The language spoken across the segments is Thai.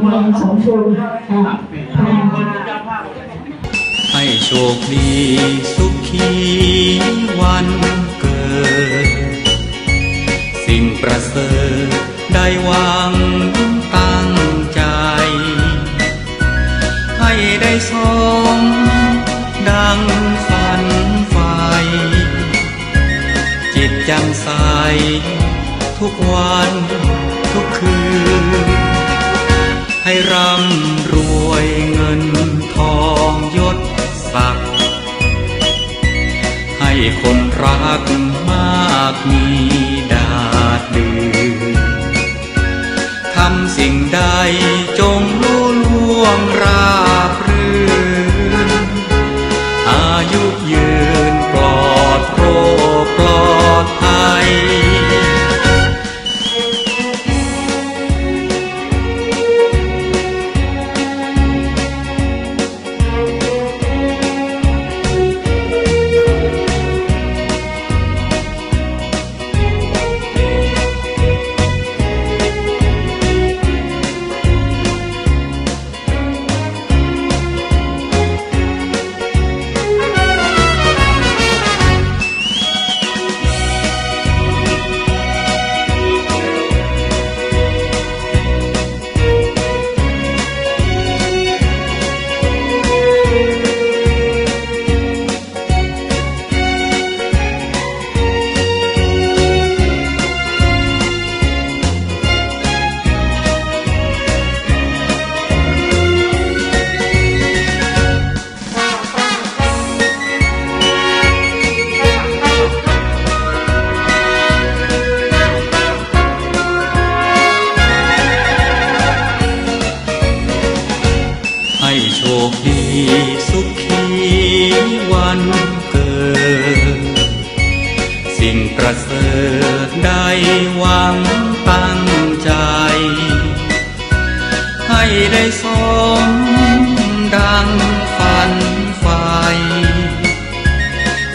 เมงของโชว์ให้โชคดีสุขีวันเกิด สิ่งประเสริฐได้วางตั้งใจ ให้ได้สมดังฝันใฝ่จิตจำใสทุกวัน คนรักมากมีดาดดืนทำสิ่งใดจงรู้ล่วงรา โชคดีสุขีวันเกิด สิ่งประเสริฐได้หวังตั้งใจ ให้ได้สมดังฝันไฟ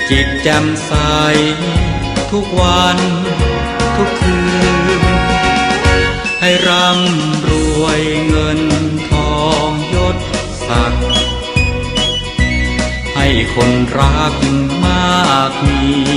จิตแจ่มใสทุกวันทุกคืน ให้ร่ำรวยเงิน คนรักมากมี